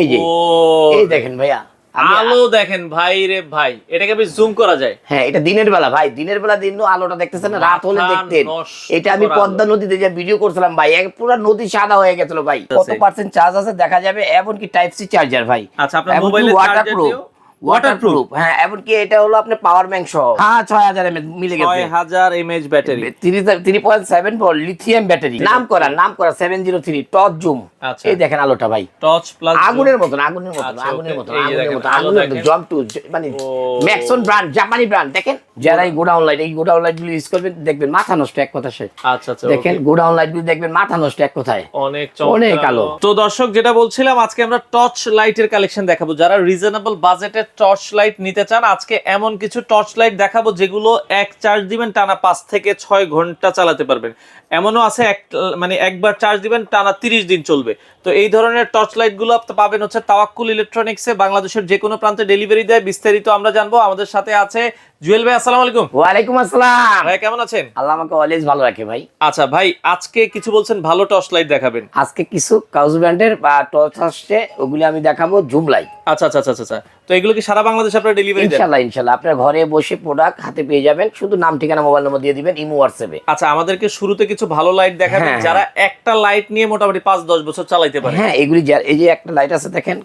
এই যে এই দেখেন ভাইয়া আলো দেখেন ভাই রে ভাই। এটাকে বেশ জুম করা যায়। হ্যাঁ এটা দিনের বেলা ভাই দিনের বেলা দিন আলোটা দেখতেছেন না, রাত হলে দেখতেন। এটা আমি পদ্মা নদীতে যে ভিডিও করছিলাম ভাই এক পুরো নদী সাদা হয়ে গেছিল ভাই। কত পার্সেন্ট চার্জ আছে দেখা যাবে এমনকি টাইপ সি চার্জার ভাই। আচ্ছা, আপনার মোবাইলে দিয়েও? ওয়াটারপ্রুফ হ্যাঁ এমনকি এটা হলো আপনার পাওয়ার ব্যাংক সহ। হ্যাঁ ছয় হাজার এমএচ মিলে ছয় হাজার mAh battery three point seven volt lithium battery নাম করা নাম করা seven zero three torch zoom. এই দেখেন আলোটা ভাই। টচ প্লাস আগুনের মতন আগুনের মতন আচ্ছা, আগুনের মতন আগুনের মতন আগুনের মতন। জম টু মানে ম্যাক্সন ব্র্যান্ড জাপানি ব্র্যান্ড দেখেন? যারা এই গোডাউন লাইট এই গোডাউন লাইটগুলো ইউজ করবেন দেখবেন মাথা নষ্ট এক কথা সে। আচ্ছা আচ্ছা দেখেন গোডাউন লাইটগুলো দেখবেন মাথা নষ্ট এক কথায়। অনেক অনেক আলো। তো দর্শক যেটা বলছিলাম আজকে আমরা টর্চ লাইটের কালেকশন দেখাবো। যারা রিজনেবল বাজেটের টর্চ লাইট নিতে চান, আজকে এমন কিছু টর্চ লাইট দেখাবো যেগুলো এক চার্জ দিবেন, টানা পাঁচ থেকে ছয় ঘণ্টা চালাতে পারবেন। এমনও আছে এক মানে একবার চার্জ দিবেন, টানা তিরিশ দিন চলবে। তো এই ধরনের টর্চ লাইটগুলো আপনি পাবেন হচ্ছে তাওয়াক্কুল ইলেকট্রনিক্সে বাংলাদেশের যে কোনো প্রান্তে ডেলিভারি দেয় বিস্তারিত আমরা জানব। আমাদের সাথে আছে জুয়েল ভাই আসসালামু আলাইকুম। ওয়ালাইকুম আসসালাম। ভাই কেমন আছেন? আল্লাহ আমাকে অলওয়েজ ভালো রাখে ভাই। আচ্ছা ভাই আজকে কিছু বলছেন ভালো টর্চ লাইট দেখাবেন। আজকে কিছু কাউজ ব্র্যান্ডের বা টর্চ আসছে ওগুলি আমি দেখাবো জুম লাইট আচ্ছা আচ্ছা আচ্ছা আচ্ছা। তো এগুলো কি সারা বাংলাদেশে আপনারা ডেলিভারি দেন? ইনশাল্লাহ ইনশাল্লাহ। আপনার ঘরে বসে প্রোডাক্ট হাতে পেয়ে যাবেন। শুধু নাম ঠিকানা মোবাইল নম্বর দিয়ে দিবেন ইমো হোয়াটসঅ্যাপে আচ্ছা আমাদেরকে শুরুতে কিছু ভালো লাইট দেখাবেন। হ্যাঁ, যারা একটা লাইট নিয়ে মোটামুটি পাঁচ দশ বছর চালাইতে পারে। হ্যাঁ এগুলি এই যে একটা লাইট আছে দেখেন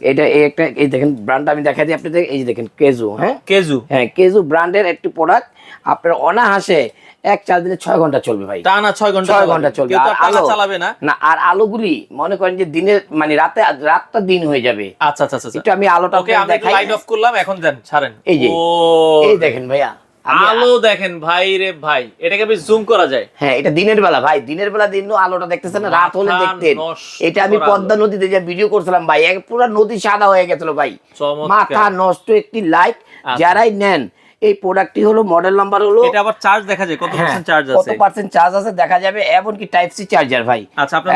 এটা এই একটা এই দেখেন ব্র্যান্ড আমি দেখাই দিই আপনাদের এই যে দেখেন কেজু হ্যাঁ? কেজু। হ্যাঁ কেজু ব্র্যান্ডের একটি প্রোডাক্ট আপনার অনাহাসে এক চার দিনে ছয় ঘণ্টা চলবে ভাই। টানা ছয় ঘণ্টা ছয় ঘণ্টা চলবে। আলো চালাবে না। না আর আলোগুলি মনে করেন যে দিনের মানে রাতে রাতটা দিন হয়ে যাবে। আচ্ছা আচ্ছা আচ্ছা একটু আমি আলোটা ওকে আমি লাইট অফ করলাম এখন দেন ছাড়েন। এই যে, ও। এই দেখেন ভাইয়া। আলো দেখেন ভাই রে ভাই। এটাকে বেশ জুম করা যায়। হ্যাঁ এটা দিনের বেলা ভাই। দিনের বেলা দিন আলোটা দেখতেছেন না রাত হলে দেখতেন। এটা আমি পদ্মা নদীতে যে ভিডিও করছিলাম ভাই পুরো নদী সাদা হয়ে গেছিল ভাই। মাথা নষ্ট একটি লাইট আচ্ছা। যারাই নেন এই প্রোডাক্টটি হলো মডেল নাম্বার হলো এটা আবার চার্জ দেখা যায় কত হ্যাঁ, পার্সেন্ট চার্জ আছে? কত পার্সেন্ট চার্জ আছে দেখা যাবে এমনকি টাইপ সি চার্জার ভাই। আচ্ছা, আপনার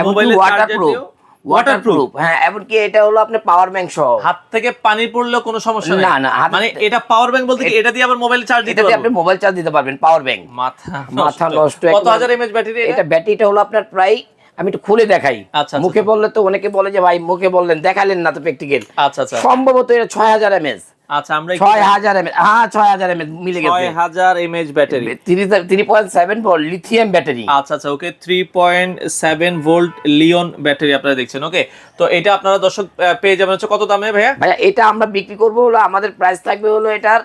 charger দিয়েও? ওয়াটারপ্রুফ হ্যাঁ এমনকি এটা হলো আপনার পাওয়ার ব্যাংক সহ। হাত থেকে পানি পড়লেও কোনো সমস্যা না, না, মানে এটা পাওয়ার ব্যাংক বলতে কি এটা দিয়ে আবার মোবাইল চার্জ দিতে পারবেন আপনি মোবাইল চার্জ দিতে পারবেন পাওয়ার ব্যাংক মাথা মাথা নষ্ট। কত। হাজার এমএএইচ ব্যাটারি এটা? ব্যাটারিটা হলো আপনার প্রায় আমি একটু খুলে দেখাই। আচ্ছা, আচ্ছা, মুখে বললে তো অনেকে বলে যে ভাই মুখে বললেন দেখালেন না তো প্র্যাকটিক্যাল। আচ্ছা আচ্ছা। সম্ভবত এটা ছয় হাজার এমএস। আচ্ছা আমরা হ্যাঁ মিলে গেছে। ব্যাটারি। Volt lithium battery. আচ্ছা আচ্ছা okay three point seven volt Li-ion battery আপনারা দেখছেন ওকে? তো এটা আপনারা দর্শক পেয়ে যাবেন হচ্ছে কত দামে ভাইয়া? ভাইয়া এটা আমরা বিক্রি করব হলো আমাদের প্রাইস থাকবে হলো এটার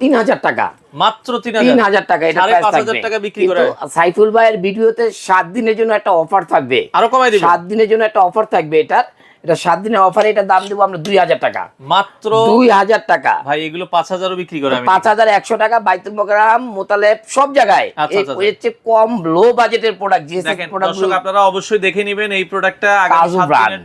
তিন হাজার টাকা। মাত্র তিন হাজার। টাকা এটা টাকা বিক্রি করে। সাইফুল ভাইয়ের ভিডিওতে সাত দিনের জন্য একটা অফার থাকবে। আরও কমাই সাত দিনের জন্য একটা অফার থাকবে এটার। এটা সাত দিনের অফারে এটা দাম দেবো আমরা দুই হাজার টাকা। মাত্র দুই হাজার টাকা। ভাই এগুলো পাঁচ হাজারও বিক্রি করে পাঁচ হাজার একশো টাকা বাইতুল মোকারাম মোতালেব সব জায়গায়। আচ্ছা, আচ্ছা, এর চেয়ে কম লো বাজেটের প্রোডাক্ট দর্শক আপনারা অবশ্যই দেখে নেবেন এই প্রোডাক্টটা আগামী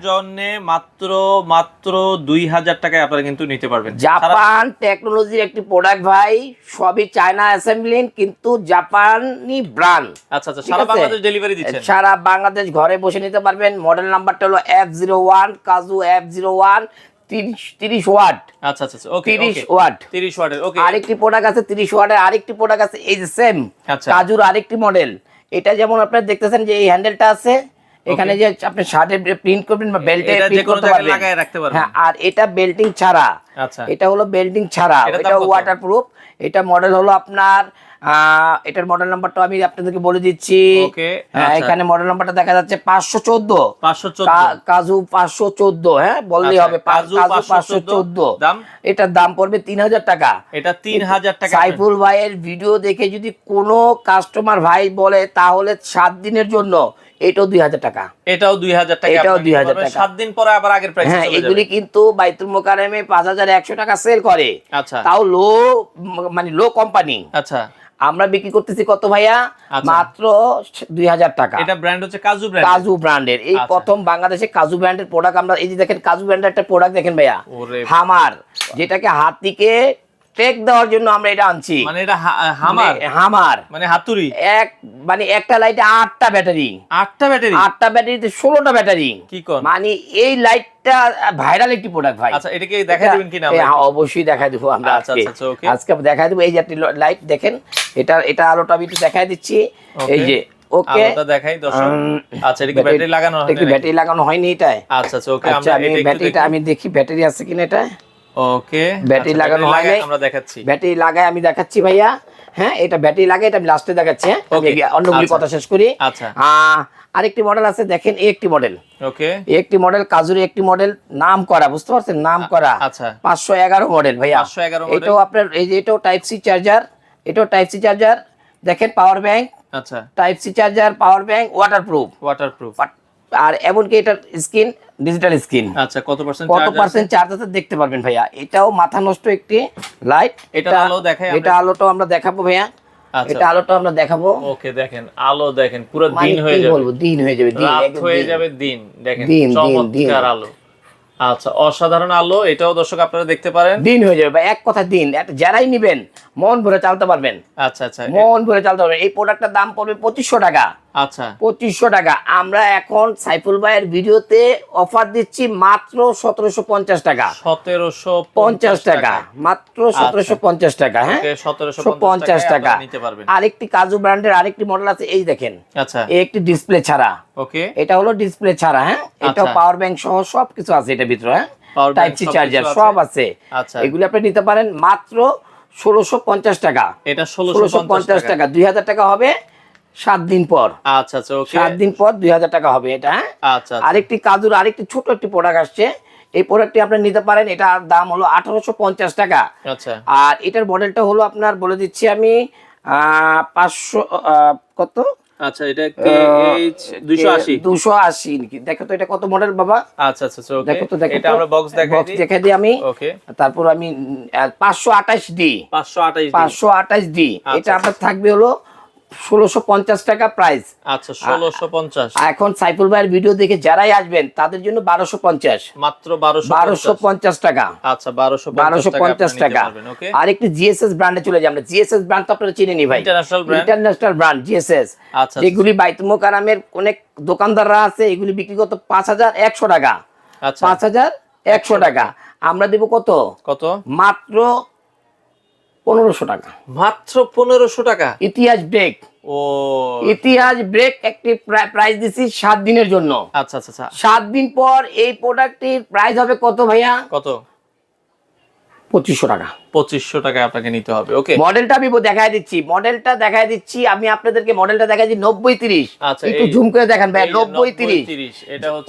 জন্য মাত্র মাত্র দুই হাজার টাকায় আপনারা কিন্তু নিতে পারবেন। জাপান টেকনোলজির একটি প্রোডাক্ট ভাই সবই চায়না অ্যাসেম্বলিং কিন্তু জাপানি ব্র্যান্ড আচ্ছা আচ্ছা সারা বাংলাদেশ ডেলিভারি দিচ্ছেন। সারা বাংলাদেশ ঘরে বসে নিতে পারবেন। মডেল নাম্বারটা হলো এফ জিরো ওয়ান কাজু এফ জিরো ওয়ান তিরিশ তিরিশ ওয়াট। আচ্ছা আচ্ছা ওকে তিরিশ ওয়াট। 30 ওয়াটের ওকে। আরেকটি প্রোডাক্ট আছে তিরিশ ওয়াটের আরেকটি প্রোডাক্ট আছে এই যে সেম আচ্ছা। কাজুর আরেকটি মডেল এটা যেমন আপনারা দেখতেছেন যে এই হ্যান্ডেলটা আছে এখানে যে আপনি শার্টে প্রিন্ট করবেন বা বেল্টে প্রিন্ট করতে পারবেন। লাগায় রাখতে পারবেন। হ্যাঁ আর এটা বেল্টিং ছাড়া। আচ্ছা। এটা হলো বেল্টিং ছাড়া। এটা? ওয়াটারপ্রুফ এটা মডেল হলো আপনার এটার মডেল নাম্বারটা আমি আপনাদেরকে বলে দিচ্ছি। আচ্ছা। এখানে মডেল নাম্বারটা দেখা যাচ্ছে পাঁচশো চোদ্দ। 514 কাজু পাঁচশো চোদ্দ হ্যাঁ? বললেই আচ্ছা, হবে কাজু পাঁচশো চোদ্দ দাম? এটার দাম পড়বে তিন হাজার টাকা। এটা 3000 টাকা। সাইফুল ভাইয়ের ভিডিও দেখে যদি কোনো কাস্টমার ভাই বলে তাহলে সাত দিনের জন্য এটাও দুই হাজার টাকা। এটাও 2000 টাকা এটাও আপনারা নিতে 2000 পারবেন। টাকা। সাত দিন পরে আবার আগের প্রাইসে হ্যাঁ এগুলি কিন্তু বাইতুল মোকারেমে পাঁচ হাজার একশো টাকা সেল করে। আচ্ছা। তাও লো মানে লো কোম্পানি আচ্ছা। আমরা বিক্রি করতেছি কত ভাইয়া? আচ্ছা। মাত্র দুই হাজার টাকা। এটা ব্র্যান্ড হচ্ছে কাজু ব্র্যান্ড কাজু ব্র্যান্ডের এই আচ্ছা। প্রথম বাংলাদেশে কাজু ব্র্যান্ডের প্রোডাক্ট আমরা এই যে দেখেন কাজু ব্র্যান্ডের একটা প্রোডাক্ট দেখেন ভাইয়া। হামার যেটাকে হাতিকে টেক দেওয়ার জন্য আমরা এটা আনছি। মানে এটা হামার মানে হামার মানে হাতুড়ি? এক মানে একটা লাইটে আটটা ব্যাটারি আটটা ব্যাটারি আটটা ব্যাটারিতে ষোলোটা ব্যাটারি কি কোন? মানে এই লাইটটা ভাইরাল একটি প্রোডাক্ট ভাই। আচ্ছা এটাকে দেখা এটা- দিবেন কিনা হ্যাঁ, অবশ্যই দেখাই দেবো আমরা আচ্ছা, আজকে। আচ্ছা, আচ্ছা. আজকে দেখাই দেবো। এই যে একটি লাইট দেখেন এটা এটা আলোটা আমি একটু দেখাই দিচ্ছি। এই যে ওকে আলোটা দেখাই দর্শক। আচ্ছা এটা কি ব্যাটারি লাগানো ব্যাটারি লাগানো হয়নি এটায়? আচ্ছা আচ্ছা ওকে আমরা আমি ব্যাটারিটা আমি দেখি ব্যাটারি আছে কিনা এটা ওকে ব্যাটারি আচ্ছা, লাগানো হয়নি। আমরা দেখাচ্ছি। ব্যাটারি লাগায় আমি দেখাচ্ছি ভাইয়া। হ্যাঁ এটা ব্যাটারি লাগাই এটা আমি লাস্টে দেখাচ্ছি হ্যাঁ। অন্যগুলি আচ্ছা। কথা শেষ করি। আচ্ছা। আরেকটি মডেল আছে দেখেন এই একটি মডেল ওকে একটি মডেল কাজুরি একটি মডেল নাম করা বুঝতে পারছেন? নাম করা আচ্ছা। পাঁচশো এগারো মডেল ভাইয়া। 511 model। এটাও আপনার এই যে এটাও টাইপ সি চার্জার এটাও টাইপ সি চার্জার দেখেন পাওয়ার ব্যাংক আচ্ছা। Type C charger power bank water proof waterproof আর এমনকি এটার স্ক্রিন ডিজিটাল স্ক্রিন আচ্ছা কত পার্সেন্ট কত পার্সেন্ট চার্জ আছে দেখতে পারবেন ভাইয়া। এটাও মাথা নষ্ট একটি লাইট এটার আলো দেখাই এটা আলোটাও আমরা দেখাবো ভাইয়া। আচ্ছা। এটা আলোটাও আমরা দেখাবো। ওকে দেখেন আলো দেখেন পুরো দিন হয়ে যাবে। বলব? দিন হয়ে যাবে দিন একদম হয়ে যাবে দিন দেখেন। চমৎকার আলো। আচ্ছা অসাধারণ আলো এটাও দর্শক আপনারা দেখতে পারেন। দিন হয়ে যাবে এক কথা দিন। যারাই নিবেন মন ভরে চালতে পারবেন। আচ্ছা আচ্ছা। মন ভরে চালতে পারবেন। এই প্রোডাক্টটার দাম পড়বে পঁচিশশো টাকা। আচ্ছা। পঁচিশশো টাকা। আমরা এখন সাইফুল ভাইয়ের ভিডিওতে অফার দিচ্ছি মাত্র সতেরোশো পঞ্চাশ টাকা। সতেরোশো পঞ্চাশ টাকা। মাত্র সতেরোশো পঞ্চাশ টাকা হ্যাঁ? সতেরোশো পঞ্চাশ টাকা। আরেকটি কাজু ব্র্যান্ডের আরেকটি মডেল আছে এই দেখেন। আচ্ছা। এই একটি ডিসপ্লে ছাড়া। ওকে। এটা হলো ডিসপ্লে ছাড়া হ্যাঁ? আচ্ছা। পাওয়ার ব্যাংক সহ সব কিছু আছে এটা ভিতরে হ্যাঁ? টাইপ সি চার্জার সব আছে। আচ্ছা। এগুলি আপনি নিতে পারেন মাত্র ষোলোশো পঞ্চাশ টাকা। এটা ষোলোশো পঞ্চাশ টাকা। দুই হাজার টাকা হবে। সাত দিন পর। আচ্ছা আচ্ছা সাত দিন পর দুই হাজার টাকা হবে এটা হ্যাঁ? আচ্ছা আচ্ছা। আরেকটি কাজুর আরেকটি ছোট একটি প্রোডাক্ট আসছে। এই প্রোডাক্টটি আপনি নিতে পারেন এটার দাম হলো আঠারোশো পঞ্চাশ টাকা। আচ্ছা। আর এটার মডেলটা হলো আপনার বলে দিচ্ছি আমি পাঁচশো কত? আচ্ছা এটা দুশো আশি? দেখো তো এটা কত মডেল বাবা? আচ্ছা আচ্ছা দেখো তো দেখো এটা আমরা বক্স বক্স দেখে দিই। আমি। ওকে। তারপর আমি পাঁচশো আঠাশ দিই পাঁচশো আঠাইশ পাঁচশো আঠাশ দিই এটা আপনার থাকবে হলো ষোলোশো পঞ্চাশ টাকা প্রাইস আচ্ছা ষোলোশো পঞ্চাশ। এখন সাইফুল ভাইয়ের ভিডিও দেখে যারাই আসবেন তাদের জন্য বারোশো পঞ্চাশ। মাত্র বারোশো বারোশো পঞ্চাশ টাকা। আচ্ছা বারোশো বারোশো পঞ্চাশ টাকা। আর একটি জিএসএস ব্র্যান্ডে চলে যাই আমরা। জিএসএস ব্র্যান্ড তো আপনারা চিনেনি ভাই। International brand international brand GSS আচ্ছা যেগুলি মোকারামের অনেক দোকানদাররা আছে এগুলি বিক্রি করতে পাঁচ হাজার একশো টাকা। আচ্ছা। পাঁচ হাজার একশো টাকা। আমরা দেব কত? কত? মাত্র পনেরোশো টাকা। মাত্র পনেরোশো টাকা? ইতিহাস ব্রেক ও। ইতিহাস ব্রেক একটি প্রাইস দিচ্ছি সাত দিনের জন্য। আচ্ছা আচ্ছা আচ্ছা। সাত দিন পর এই প্রোডাক্টটির প্রাইস হবে কত ভাইয়া? কত? পঁচিশশো টাকা। পঁচিশশো টাকায় আপনাকে নিতে হবে ওকে। মডেলটা আমি দেখাই দিচ্ছি। মডেলটা দেখাই দিচ্ছি আমি আপনাদেরকে মডেলটা দেখাই দিচ্ছি নব্বই তিরিশ। আচ্ছা, একটু জুম করে দেখান ভাই নব্বই তিরিশ। 30,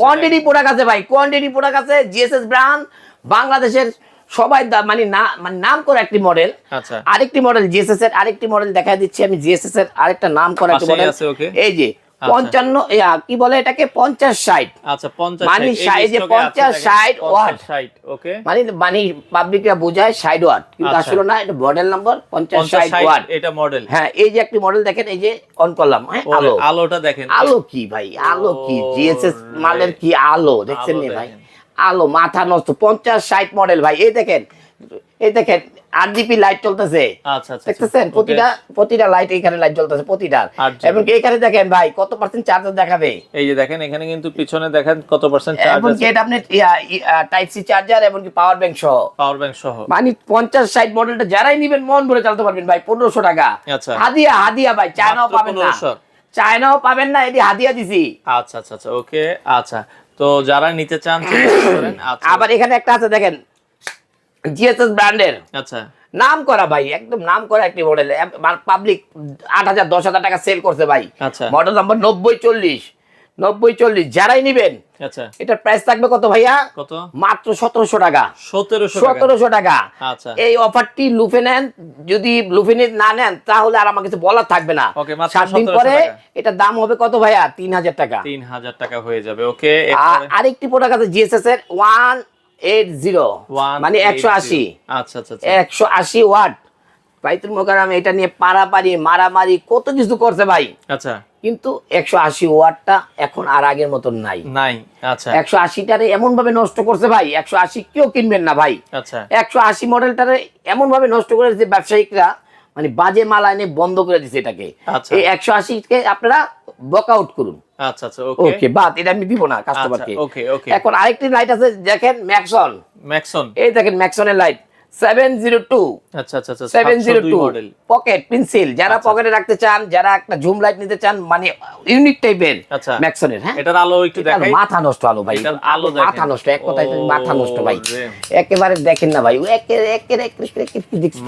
কোয়ান্টিটি প্রোডাক্ট আছে ভাই কোয়ান্টিটি প্রোডাক্ট আছে জিএসএস ব্র্যান্ড বাংলাদেশের সবাই মানে না মানে নাম করা একটি মডেল আচ্ছা। আরেকটি মডেল জিএসএস এর আরেকটি মডেল দেখাই দিচ্ছি আমি জিএসএস এর আরেকটা নাম করা একটি মডেল। এই যে পঞ্চান্ন কি বলে এটাকে? পঞ্চাশ ষাট। আচ্ছা পঞ্চাশ মানে ষাট, এই ষাট, এই যে স্টকে আছে 50, দেখেন, 60 ওয়াট। 50, 60, ওকে মানে মানে পাবলিকরা বোঝায় ষাট ওয়াট কিন্তু আচ্ছা। আসলে না এটা মডেল নাম্বার পঞ্চাশ ষাট ওয়াট। এটা মডেল হ্যাঁ এই যে একটি মডেল দেখেন এই যে অন করলাম হ্যাঁ আলো। আলোটা দেখেন। আলো কি ভাই? আলো কি? জিএসএস মালের কি আলো? দেখছেন ভাই। আলো মাথা নষ্ট পঞ্চাশ ষাট মডেল ভাই। এই দেখেন এই দেখেন আরজিপি লাইট চলতেছে। আচ্ছা আচ্ছা দেখতেছেন? আচ্ছা, প্রতিটা প্রতিটা লাইট এখানে লাইট জ্বলতেছে এবং এখানে দেখেন ভাই কত পার্সেন্ট চার্জার দেখাবে? এই যে দেখেন এখানে কিন্তু পিছনে দেখেন কত পার্সেন্ট চার্জ আছে। এটা আপনি টাইপ সি চার্জার এবং কি পাওয়ার ব্যাংক সহ? পাওয়ার ব্যাংক সহ। মানে পঞ্চাশ ষাট মডেলটা যারাই নিবেন মন ভরে চালাতে পারবেন ভাই পনেরোশো টাকা। হাদিয়া হাদিয়া ভাই চায়নাও পাবেন না। চায়নাও পাবেন না এটি হাদিয়া দিছি। আচ্ছা আচ্ছা আচ্ছা ওকে আচ্ছা। তো যারা নিতে চান আচ্ছা। আবার এখানে একটা আছে দেখেন জিএসএস ব্র্যান্ডের আচ্ছা। নাম করা ভাই একদম নাম করা একটি মডেল পাবলিক আট হাজার দশ হাজার টাকা সেল করছে ভাই। আচ্ছা। মডেল নাম্বার নব্বই চল্লিশ। নব্বই চল্লিশ যারাই নিবেন আচ্ছা। এটার প্রাইস থাকবে কত ভাইয়া? কত? মাত্র সতেরোশো টাকা। সতেরোশো টাকা। আচ্ছা। এই অফারটি লুফে নেন যদি লুফে না নেন তাহলে আর আমার কিছু বলার থাকবে না। সাত দিন পরে। এটার দাম হবে কত ভাইয়া? তিন হাজার টাকা। তিন হাজার টাকা হয়ে যাবে ওকে। আর আরেকটি প্রোডাক্ট আছে জিএসএস এর ওয়ান এইট জিরো মানে একশো আশি। আচ্ছা আচ্ছা আচ্ছা। একশো আশি ওয়াট বাইতুল মোকারাম এটা নিয়ে পারাপারি মারামারি কত কিছু করছে ভাই। আচ্ছা। কিন্তু একশো আশি ওয়াটটা এখন আর আগের মতন নাই। নাই আচ্ছা। একশো আশিটারে এমন ভাবে নষ্ট করছে ভাই একশো আশি কেউ কিনবেন না ভাই। আচ্ছা। একশো আশি মডেলটারে এমন ভাবে নষ্ট করে দিচ্ছে ব্যবসায়িকরা মানে বাজে মাল এনে বন্ধ করে দিচ্ছে এটাকে। আচ্ছা। এই একশো আশি কে আপনারা বক আউট করুন। আচ্ছা আচ্ছা ওকে বাদ এটা আমি দিব না কাস্টমারকে ওকে ওকে এখন আরেকটি লাইট আছে দেখেন ম্যাক্সন ম্যাক্সন এই দেখেন ম্যাক্সনের লাইট আচ্ছা আচ্ছা আচ্ছা seven zero 702 two model pocket pencil যারা। পকেটে রাখতে চান যারা একটা জুম লাইট নিতে চান মানে ইউনিক টাইপের। ম্যাক্সনের হ্যাঁ? এটার আলো একটু দেখাই। মাথা নষ্ট আলো ভাই। আলো মাথা নষ্ট এক কথায় মাথা নষ্ট ভাই। একেবারে দেখেন না ভাই।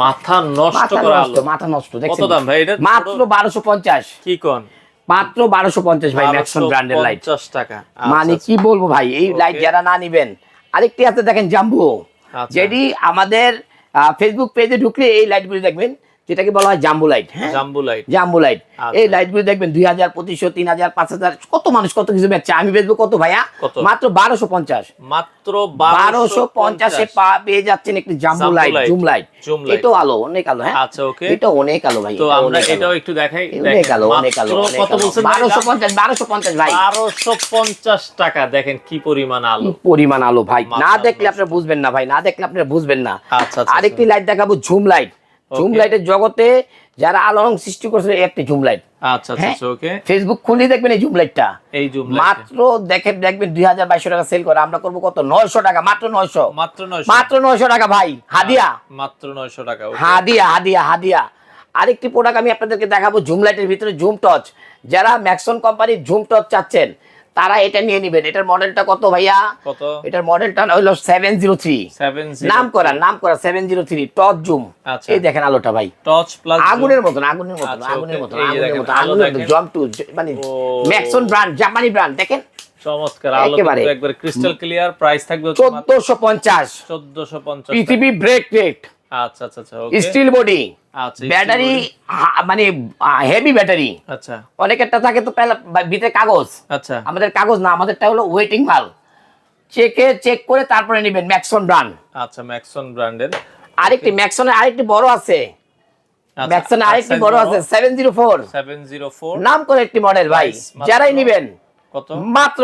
মাথা নষ্ট করা আলো। মাথা নষ্ট কত দাম ভাই? এটা মাত্র বারোশো পঞ্চাশ। কি কোন? মাত্র বারোশো পঞ্চাশ ভাই ম্যাক্সন ব্র্যান্ডের লাইট 1250 টাকা। মানে কি বলব ভাই? এই লাইট যারা না নিবেন আরেকটি আছে দেখেন জাম্বু। যেটি আমাদের ফেসবুক পেজে ঢুকলে এই লাইটগুলি দেখবেন। যেটাকে বলা হয় জাম্বু লাইট হ্যাঁ? জাম্বু লাইট। জাম্বু লাইট। আচ্ছা। এই লাইটগুলো দেখবেন দুই হাজার পঁচিশশো তিন হাজার পাঁচ হাজার কত মানুষ কত কিছু বেচছে? আমি বেচবো কত ভাইয়া? মাত্র বারোশো পঞ্চাশ। মাত্র বারোশো পঞ্চাশে। পা পেয়ে যাচ্ছেন একটি জাম্বু লাইট জুম লাইট। এটাও আলো অনেক আলো হ্যাঁ? আচ্ছা ওকে। এটা অনেক আলো ভাই তো আমরা এটাও একটু দেখাই। অনেক আলো অনেক আলো কত বলছেন বারোশো পঞ্চাশ বারোশো পঞ্চাশ ভাই। বারোশো পঞ্চাশ টাকা দেখেন কি পরিমাণ আলো। পরিমাণ আলো ভাই। না দেখলে। আপনি বুঝবেন না ভাই না দেখলে আপনি বুঝবেন না। আচ্ছা আচ্ছা আরেকটি লাইট দেখাবো ঝুম লাইট। ঝুম লাইটের জগতে যারা আলোড়ন সৃষ্টি করছে একটি ঝুম লাইট আচ্ছা আচ্ছা হ্যাঁ? আচ্ছা ওকে ফেসবুক খুললেই দেখবেন এই লাইটটা এই জুম মাত্র দেখেন দেখবেন দুই হাজার বাইশশো টাকা সেল করে। আমরা করব কত? নয়শো টাকা মাত্র নয়শো। মাত্র নয়শো। মাত্র নয়শো টাকা ভাই হাদিয়া। মাত্র নয়শো টাকা হাদিয়া হাদিয়া হাদিয়া। আরেকটি প্রোডাক্ট আমি আপনাদেরকে দেখাবো জুম লাইটের ভিতরে জুম টচ যারা ম্যাক্সন কোম্পানির জুম টচ চাচ্ছেন তারা এটা নিয়ে নেবেন। এটার মডেলটা কত ভাইয়া? কত? এটার মডেলটা হলো সেভেন জিরো থ্রি নাম করা নাম করা seven zero three torch zoom. এই দেখেন আলোটা ভাই। টচ প্লাস আগুনের মতন আগুনের মতন আচ্ছা, আগুনের. মতন আগুনের মতন। আগুনের মতন। জম টু মানে ম্যাক্সন ব্র্যান্ড জাপানি ব্র্যান্ড দেখেন? চমৎকার আলো একেবারে। ক্রিস্টাল ক্লিয়ার প্রাইস থাকবে চোদ্দশো পঞ্চাশ। চোদ্দশো পঞ্চাশ পৃথিবী ব্রেক রেট আচ্ছা আচ্ছা আচ্ছা স্টিল বডি আচ্ছা ব্যাটারি মানে হেভি ব্যাটারি আচ্ছা। অনেকেরটা থাকে তো পেলা ভিতরে কাগজ। আচ্ছা। আমাদের কাগজ না আমাদেরটা হলো ওয়েটিং মাল চেকে চেক করে তারপরে নেবেন ম্যাক্সন ব্র্যান্ড আচ্ছা ম্যাক্সন ব্র্যান্ডের আরেকটি ম্যাক্সনের আরেকটি বড় আছে। আচ্ছা, ম্যাক্সনের আরেকটি বড় আছে seven zero four seven zero four নাম করে একটি মডেল ভাই। যারাই নিবেন কত? মাত্র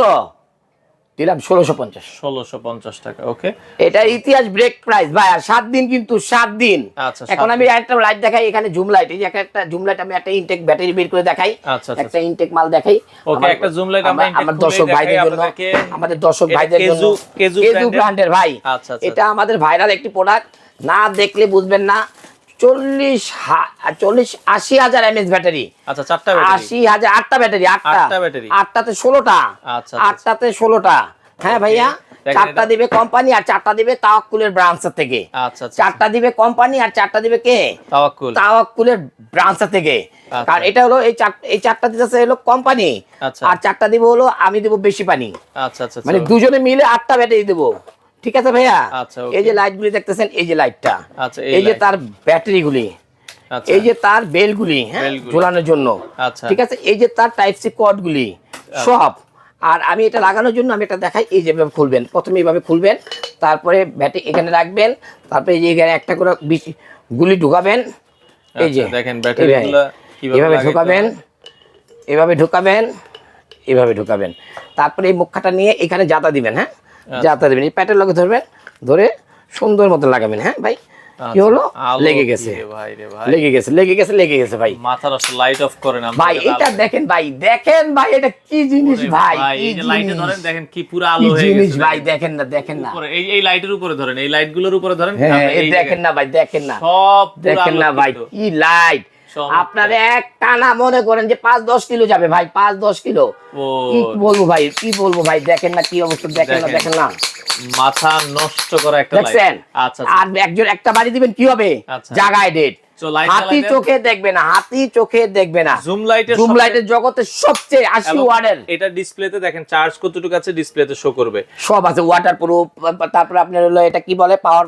দিলাম ষোলোশো পঞ্চাশ। ষোলোশো পঞ্চাশ টাকা ওকে এটা ইতিহাস ব্রেক প্রাইস ভাই আর সাত দিন কিন্তু সাত দিন। আচ্ছা, এখন আমি একটা লাইট দেখাই এখানে জুম লাইট এই একটা- জুম লাইট আমি একটা ইনটেক ব্যাটারি বের করে দেখাই। আচ্ছা, আচ্ছা, একটা ইনটেক মাল দেখাই। আমার- একটা zoom light আমরা আমার- দর্শক ভাইদের জন্য। আমাদের দর্শক ভাইদের জন্য। কেজু- ব্র্যান্ডের ভাই। এটা আমাদের ভাইরাল একটি প্রোডাক্ট না দেখলে বুঝবেন না। চল্লিশ চল্লিশ আশি হাজার এমএস ব্যাটারি। আচ্ছা চারটা আশি হাজার আটটা ব্যাটারি আটটা। আটটা আটটাতে ষোলোটা। আচ্ছা, আচ্ছা, আটটাতে ষোলোটা। হ্যাঁ ভাইয়া? চারটা দিবে কোম্পানি আর চারটা দিবে তাওয়াক্কুলের ব্রাঞ্চের থেকে। চারটা দিবে কোম্পানি আর চারটা দিবে কে? তাওয়াক্কুল। তাওয়াক্কুলের ব্রাঞ্চের থেকে। কারণ এটা হলো এই এই চারটা দিতেছে হলো কোম্পানি। আর চারটা দিব হলো আমি দেবো বেশি পানি। আচ্ছা আচ্ছা। মানে। দুজনে মিলে আটটা ব্যাটারি দেবো। ঠিক আছে ভাইয়া? আচ্ছা, এই যে লাইট গুলি দেখতেছেন এই যে লাইটটা আচ্ছা, এই এই যে তার ব্যাটারি গুলি আচ্ছা। এই যে তার বেলগুলি হ্যাঁ ঝোলানোর জন্য। আচ্ছা। ঠিক আছে এই যে তার টাইপ সি কর্ডগুলি সব। আর আমি এটা লাগানোর জন্য আমি এটা দেখাই এই যেভাবে খুলবেন। প্রথমে এইভাবে খুলবেন তারপরে ব্যাটারি এখানে রাখবেন তারপরে এই যে এখানে একটা করে গুলি ঢুকাবেন এই যে। আচ্ছা, দেখেন এভাবে ঢুকাবেন এভাবে ঢুকাবেন এভাবে ঢুকাবেন। তারপরে এই মুখাটা নিয়ে এখানে জাতা দিবেন হ্যাঁ? আচ্ছা। জাতা দিবেন। এই প্যাটের লগে ধরবেন ধরে সুন্দর মতো লাগাবেন হ্যাঁ ভাই? কি আচ্ছা, হলো? লেগে গেছে। ভাই লেগে গেছে লেগে গেছে লেগে গেছে ভাই। লাইট অফ করেন ভাই এটা দেখেন ভাই দেখেন ভাই এটা কি জিনিস ভাই এই যে লাইটে ধরেন দেখেন কি পুরো আলো হয়ে জিনিস গেছে। ভাই দেখেন। না দেখেন না। উপরে এই এই লাইটের উপরে ধরেন এই লাইটগুলোর উপরে ধরেন হ্যাঁ দেখেন না ভাই দেখেন না। সব দেখেন না ভাই। কি লাইট। আপনার এক টানা মনে করেন যে পাঁচ দশ কিলো যাবে ভাই পাঁচ দশ কিলো। কি বলব ভাই কি বলব ভাই দেখেন না কি অবস্থা দেখেন না দেখেন। না। মাথা নষ্ট করা একটা দেখছেন? আচ্ছা আচ্ছা। আর একজন একটা বাড়ি দিবেন কি হবে? আচ্ছা। জাগায় ডেট হাতি চোখে দেখবে না হাতি চোখে দেখবে না। জুম লাইটের জুম লাইটের জগতে সবচেয়ে আশি এবং ওয়ার্ডের এটা ডিসপ্লেতে দেখেন চার্জ কতটুকু আছে ডিসপ্লেতে শো করবে। সব আছে ওয়াটার প্রুফ তারপরে আপনার হলো এটা কি বলে? পাওয়ার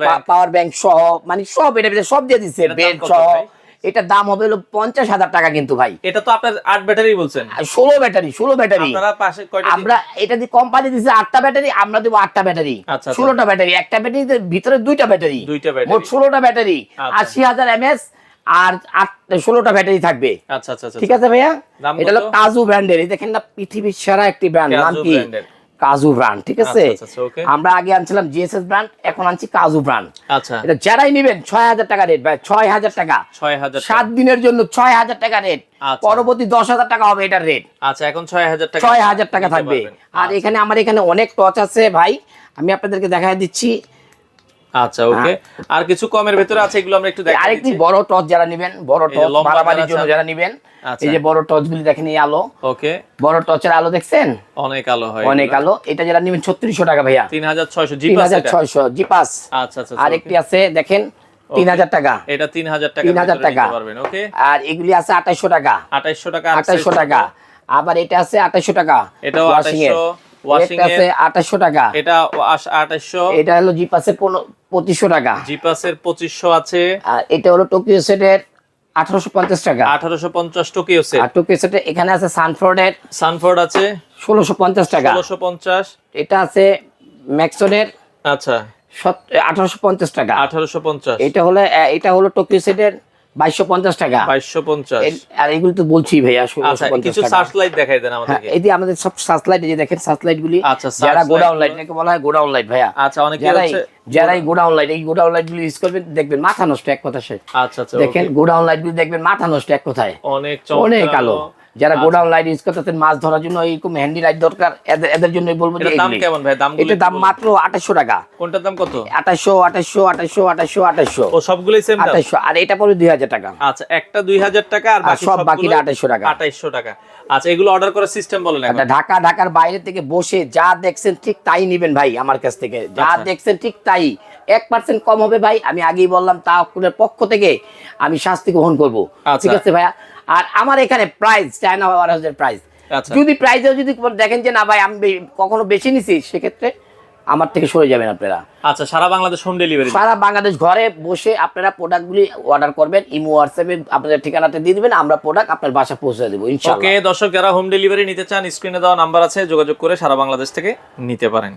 bank। পাওয়ার ব্যাংক সহ মানে সব এটা সব দিয়ে দিচ্ছে বেড সহ। এটার দাম হবে হলো পঞ্চাশ হাজার টাকা কিন্তু ভাই। এটা তো আপনার আট ব্যাটারি বলছেন। ষোলো ব্যাটারি ষোলো ব্যাটারি আমরা এটা দিয়ে কোম্পানি দিচ্ছে আটটা ব্যাটারি আমরা দেবো আটটা ব্যাটারি আচ্ছা, আচ্ছা। ষোলোটা ব্যাটারি একটা ব্যাটারি ভিতরে দুইটা ব্যাটারি দুইটা মোট ষোলোটা ব্যাটারি আচ্ছা। আশি হাজার এমএস আর আট ষোলোটা ব্যাটারি থাকবে। আচ্ছা আচ্ছা ঠিক আছে ভাইয়া? এটা হলো? কাজু ব্র্যান্ডের এই দেখেন না পৃথিবীর সেরা একটি ব্র্যান্ড নাম কি। কাজু ব্র্যান্ড ঠিক আছে? আচ্ছা, আচ্ছা, okay. আমরা আগে আনছিলাম জিএসএস ব্র্যান্ড এখন আনছি কাজু ব্র্যান্ড। আচ্ছা। এটা যারাই নেবেন ছয় হাজার টাকা রেট ভাই ছয় হাজার টাকা। ছয় হাজার সাত দিনের জন্য ছয় হাজার টাকা রেট আচ্ছা। পরবর্তী দশ হাজার টাকা হবে এটার রেট আচ্ছা এখন ছয় হাজার টাকা ছয় হাজার টাকা থাকবে। আর আচ্ছা। এখানে আমার এখানে অনেক টচ আছে ভাই। আমি আপনাদেরকে দেখা দিচ্ছি। আচ্ছা ওকে আর কিছু কমের ভেতরে আছে এগুলো আমরা একটু হ্যাঁ। আরেকটি বড় টস যারা নেবেন বড় লম্বা মারামারির জন্য যারা নেবেন আচ্ছা। এই যে বড় টস গুলি দেখেন এই আলো। ওকে বড় টর্চের আলো দেখছেন? অনেক আলো হয় অনেক আলো। এটা যারা নেবেন ছত্রিশশো টাকা ভাইয়া। তিন হাজার ছয়শো জি তিন পাস হাজার এটা? ছয়শো জি পাস আচ্ছা আচ্ছা আর একটি আছে দেখেন তিন হাজার টাকা। এটা তিন হাজার টাকা 3000 টাকা। পারবেন ওকে আর এগুলি আছে আঠাইশো টাকা। আঠাইশশো টাকা আঠাইশো টাকা। আবার এটা আছে আঠাইশো টাকা এটাও washing 2800 এটা আছে টাকা। এটা আঠাইশশো এটা হলো জি পাসের পঁচিশশো টাকা। জিপাসের পঁচিশশো আছে। আর এটা হলো টোকিও সেটের আঠারোশো পঞ্চাশ টাকা। আঠারোশো পঞ্চাশ টোকিও সেট আর টোকিও সেটের এখানে আছে সানফোর্ডের সানফোর্ড আছে। ষোলোশো পঞ্চাশ টাকা। ষোলোশো পঞ্চাশ। এটা আছে ম্যাক্সনের আচ্ছা। আঠারোশো পঞ্চাশ টাকা। আঠারোশো পঞ্চাশ। এটা হলো এটা হলো টোকিও সেটের বাইশশো পঞ্চাশ টাকা। বাইশশো পঞ্চাশ। আর এগুলো তো বলছি ভাইয়া আচ্ছা কিছু সার্চলাইট দেখাই দেন আমাদের এটি আমাদের সব সার্চলাইট যে দেখেন সার্চলাইট গুলি আচ্ছা, যারা গোডাউন লাইট নাকি বলা হয় গোডাউন লাইট ভাইয়া। আচ্ছা অনেক যারা হচ্ছে গোডাউন লাইট এই গোডাউন লাইট গুলি ইউজ করবেন দেখবেন মাথা নষ্ট এক কথা সে আচ্ছা আচ্ছা দেখেন গোডাউন লাইট গুলি দেখবেন মাথা নষ্ট এক কথায়। অনেক অনেক আলো। যারা আচ্ছা। গোডাউন লাইট ইউজ করতেছেন মাছ ধরার জন্য এইরকম হ্যান্ডি লাইট দরকার। এদের জন্য বলব যে দাম কেমন ভাই? দাম এটার দাম মাত্র আঠাশশো টাকা। কোনটার দাম কত? আঠাশশো আঠাশশো আঠাশশো আঠাশশো আঠাশশো। ও সবগুলোই সেম দাম? আঠাশশো। আর এটা পড়বে দুই হাজার টাকা। আচ্ছা একটা দুই হাজার টাকা আর বাকি সব বাকিটা 2800 টাকা। আঠাইশশো টাকা। আচ্ছা এগুলো অর্ডার করার সিস্টেম বলেন এখন। আচ্ছা, ঢাকা ঢাকার বাইরে থেকে বসে যা দেখছেন ঠিক তাই নিবেন ভাই আমার কাছ থেকে। যা আচ্ছা। দেখছেন ঠিক তাই। এক পার্সেন্ট কম হবে ভাই আমি আগেই বললাম তাহকুলের পক্ষ থেকে আমি শাস্তি গ্রহণ করব। ঠিক আছে ভাইয়া? আর আমার এখানে প্রাইস চায়না ওয়ারহাউসের প্রাইস আচ্ছা। যদি প্রাইসেও যদি দেখেন যে না ভাই আমি কখনো বেশি নিছি সেক্ষেত্রে আমার থেকে সরে যাবেন আপনারা। আচ্ছা সারা বাংলাদেশ হোম ডেলিভারি সারা বাংলাদেশ ঘরে বসে আপনারা প্রোডাক্টগুলি অর্ডার করবেন ইমো হোয়াটসঅ্যাপে আপনাদের ঠিকানাটা দিয়ে দিবেন আমরা প্রোডাক্ট আপনার বাসা পৌঁছে দেবো ইনশাআল্লাহ। ওকে দর্শক যারা হোম ডেলিভারি নিতে চান স্ক্রিনে দেওয়া নাম্বার আছে যোগাযোগ করে সারা বাংলাদেশ থেকে নিতে পারেন।